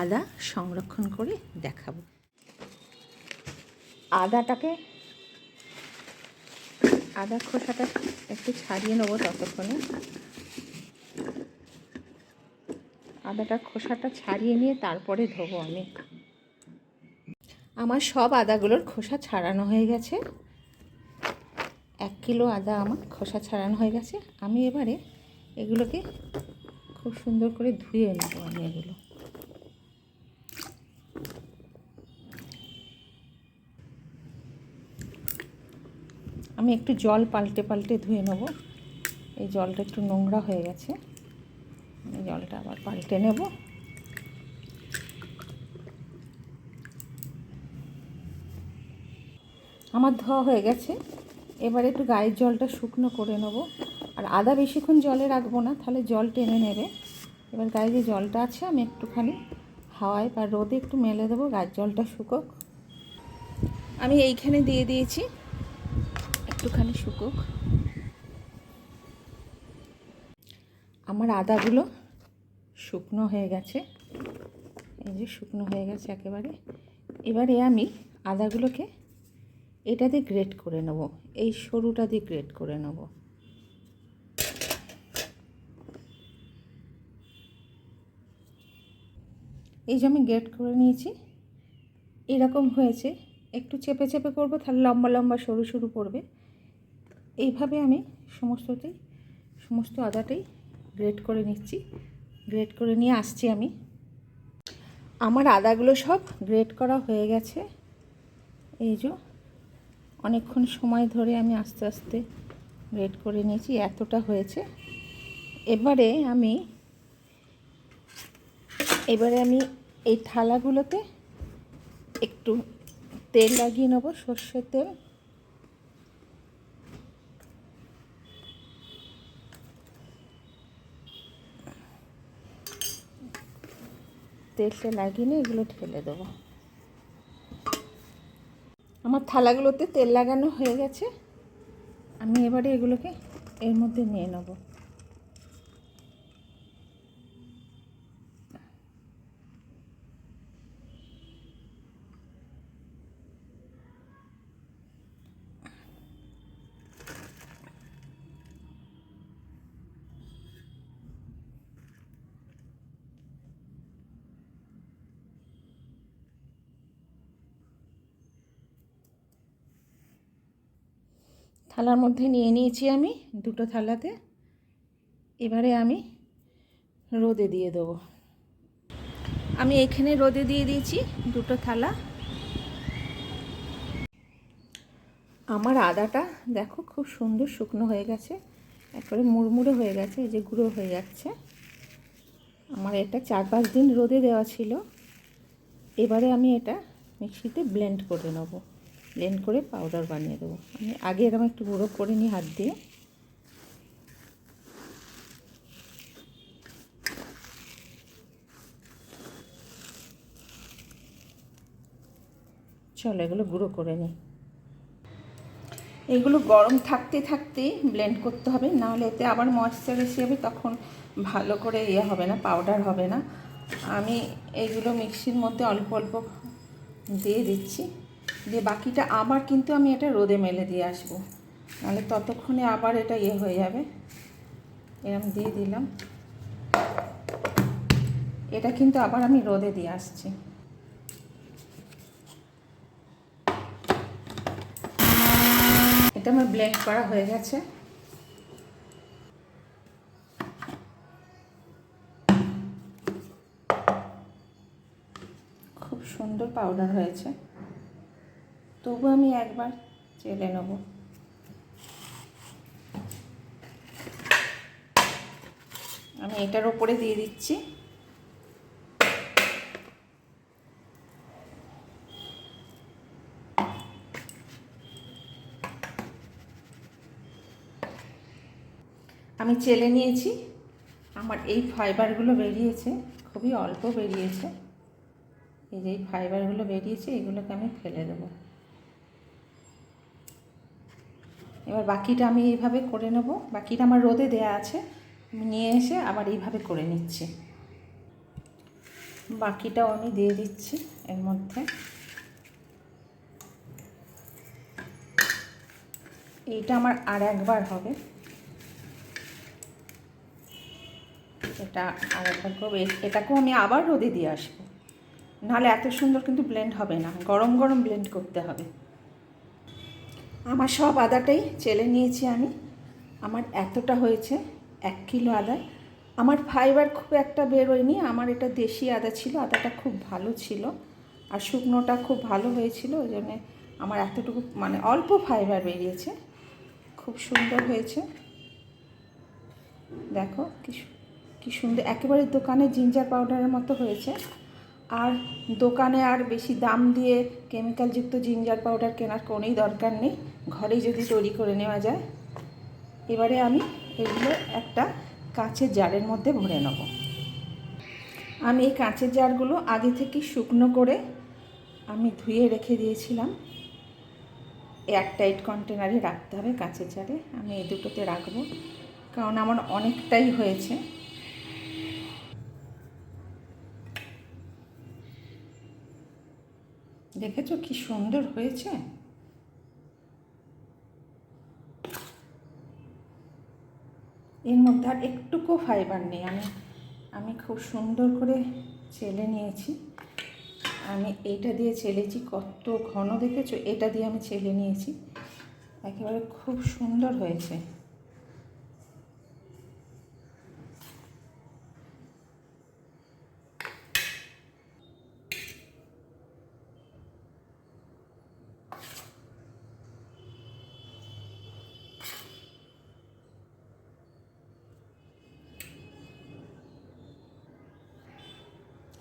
আদা সংরক্ষণ করে দেখাবো। আদাটাকে আদা খোসাটা একটু ছাড়িয়ে নেব ততক্ষণে। আদাটা খোসাটা ছাড়িয়ে নিয়ে তারপরে ধোবো আমি। আমার সব আদাগুলোর খোসা ছাড়ানো হয়ে গেছে। এক কিলো আদা আমার খোসা ছাড়ানো হয়ে গেছে। আমি এবারে এগুলোকে খুব সুন্দর করে ধুয়ে নেব আমি এগুলো। আমি একটু জল পাল্টে পাল্টে ধুয়ে নেব। এই জলটা একটু নোংরা হয়ে গেছে। আমি জলটা আবার পাল্টে নেব। আমার ধোয়া হয়ে গেছে। এবার একটু গায়ের জলটা শুকনো করে নেব। আর আদা বেশিক্ষণ জলে রাখব না, তাহলে জল টেনে নেবে। এবার গায়ে যে জলটা আছে, আমি একটুখানি হাওয়ায় বা রোদে একটু মেলে দেবো, গায়ের জলটা শুকোক। আমি এইখানে দিয়ে দিয়েছি। একটুখানি শুকুক। আমার আদাগুলো শুকনো হয়ে গেছে। এই যে শুকনো হয়ে গেছে একেবারে। এবারে আমি আদাগুলোকে এটা দিয়ে গ্রেট করে নেব। এই সরুটা দিয়ে গ্রেট করে নেব। এই যে আমি গ্রেট করে নিয়েছি। এরকম হয়েছে। একটু চেপে চেপে করব, তাহলে লম্বা লম্বা সরু সরু পড়বে। এইভাবে আমি সমস্তটাই সমস্ত আদাটাই গ্রেট করে নিচ্ছি। গ্রেট করে নিয়ে আসছি আমি। আমার আদাগুলো সব গ্রেট করা হয়ে গেছে। এই যে অনেকক্ষণ সময় ধরে আমি আস্তে আস্তে গ্রেট করে নিয়েছি, এতটা হয়েছে। এবারে আমি এবারে আমি এই থালাগুলোতে একটু তেল লাগিয়ে নেব, সর্ষের তেল। তেলটা লাগিয়ে নিয়ে এগুলো ঢেলে দেবো। আমার থালাগুলোতে তেল লাগানো হয়ে গেছে। আমি এবারে এগুলোকে এর মধ্যে নিয়ে নেব। থালার মধ্যে নিয়ে নিয়েছি আমি দুটো থালাতে। এবারে আমি রোদে দিয়ে দেবো। আমি এখানে রোদে দিয়ে দিয়েছি দুটো থালা। আমার আদাটা দেখো খুব সুন্দর শুকনো হয়ে গেছে, একবারে মুড়মুড়ে হয়ে গেছে, এই যে গুঁড়ো হয়ে যাচ্ছে। আমার এটা চার পাঁচ দিন রোদে দেওয়া ছিল। এবারে আমি এটা মিক্সিতে ব্লেন্ড করে নেব। ব্লেন্ড করে পাউডার বানিয়ে দেবো। আমি আগে এরকম একটু গুঁড়ো করে নিই হাত দিয়ে। চলো এগুলো গুঁড়ো করে নিই। এগুলো গরম থাকতে থাকতেই ব্লেন্ড করতে হবে, নাহলে এতে আবার ময়েশ্চার এসে যাবে, তখন ভালো করে ইয়ে হবে না পাউডার হবে না। আমি এইগুলো মিক্সির মধ্যে অল্প অল্প দিয়ে দিচ্ছি। দিয়ে বাকিটা আবার কিন্তু আমি এটা রোদে মেলে দিয়ে আসব। নাহলে ততক্ষণে আবার এটা ইয়ে হয়ে যাবে। এরম দিয়ে দিলাম। এটা কিন্তু আবার আমি রোদে দিয়ে আসছি। এটা আমার ব্লেন্ড করা হয়ে গেছে। খুব সুন্দর পাউডার হয়েছে। তবু আমি একবার চেলে নেব। আমি এটার ওপরে দিয়ে দিচ্ছি। আমি চেলে নিয়েছি। আমার এই ফাইবারগুলো বেরিয়েছে, খুবই অল্প বেরিয়েছে। এই যে ফাইবারগুলো বেরিয়েছে, এগুলোকে আমি ফেলে দেবো। এবার বাকিটা আমি এইভাবে করে নেব। বাকিটা আমার রোদে দেয়া আছে। আমি নিয়ে এসে আবার এইভাবে করে নিচ্ছি। বাকিটাও আমি দিয়ে দিচ্ছি এর মধ্যে। এইটা আমার আর একবার হবে। এটা আর একবার করব। এটাকেও আমি আবার রোদে দিয়ে আসব। নাহলে এত সুন্দর কিন্তু ব্লেন্ড হবে না। গরম গরম ব্লেন্ড করতে হবে। আমার সব আদাটাই চেলে নিয়েছি আমি। আমার এতটা হয়েছে, এক কিলো আদা। আমার ফাইবার খুব একটা বেরোয়নি আমার এটা দেশি আদা ছিল, আদাটা খুব ভালো ছিল। আর শুকনোটা খুব ভালো হয়েছিল, ওই জন্যে আমার এতটুকু মানে অল্প ফাইবার বেরিয়েছে। খুব সুন্দর হয়েছে। দেখো কি কি সুন্দর, একেবারে দোকানে জিঞ্জার পাউডারের মতো হয়েছে। আর দোকানে আর বেশি দাম দিয়ে কেমিক্যালযুক্ত জিঞ্জার পাউডার কেনার কোনোই দরকার নেই। ঘরেই যদি তৈরি করে নেওয়া যায়। এবারে আমি এগুলো একটা কাঁচের জারের মধ্যে ভরে নেব। আমি এই কাঁচের জারগুলো আগে থেকে শুকনো করে আমি ধুয়ে রেখে দিয়েছিলাম। এয়ারটাইট কন্টেনারে রাখতে হবে কাঁচের জারে। আমি এই দুটোতে রাখব। কারণ আমার অনেকটাই হয়েছে। দেখেছ কি সুন্দর হয়েছে? এর মধ্যে আর একটুকু ফাইবার নেই। আমি আমি খুব সুন্দর করে চেলে নিয়েছি। আমি এইটা দিয়ে চেলেছি কত ঘন, দেখেছ? এটা দিয়ে আমি চেলে নিয়েছি। একেবারে খুব সুন্দর হয়েছে।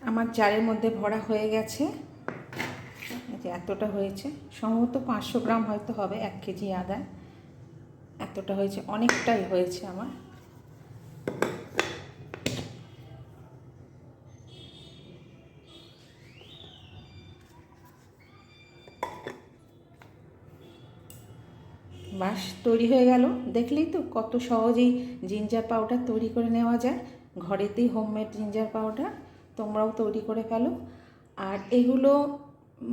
আমার জারের মধ্যে ভরা হয়ে গেছে। যে এতটা হয়েছে। সম্ভবত পাঁচশো গ্রাম হয়তো হবে এক কেজি আদা। এতটা হয়েছে, অনেকটাই হয়েছে আমার। বাস তৈরি হয়ে গেল। দেখলেই তো কত সহজেই জিঞ্জার পাউডার তৈরি করে নেওয়া যায়। ঘরেতেই হোমমেড জিঞ্জার পাউডার তোমরাও তৈরি করে ফেলো। আর এগুলো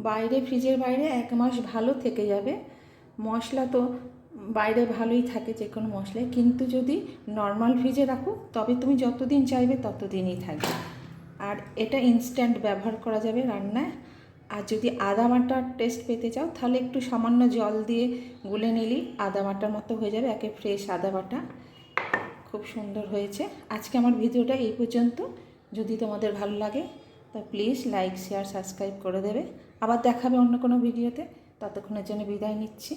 বাইরে, ফ্রিজের বাইরে এক মাস ভালো থেকে যাবে। মশলা তো বাইরে ভালোই থাকে যে কোনো মশলায়। কিন্তু যদি নর্মাল ফ্রিজে রাখো, তবে তুমি যতদিন চাইবে ততদিনই থাকবে। আর এটা ইনস্ট্যান্ট ব্যবহার করা যাবে রান্নায়। আর যদি আদা বাটার টেস্ট পেতে চাও, তাহলে একটু সামান্য জল দিয়ে গুলে নিলেই আদা বাটার মতো হয়ে যাবে, একে ফ্রেশ আদা বাটা। খুব সুন্দর হয়েছে। আজকে আমার ভিডিওটা এই পর্যন্ত। যদি তোমাদের ভালো লাগে, তা প্লিজ লাইক শেয়ার সাবস্ক্রাইব করে দেবে। আবার দেখাবে অন্য কোনো ভিডিওতে ততক্ষণের জন্য বিদায় নিচ্ছি।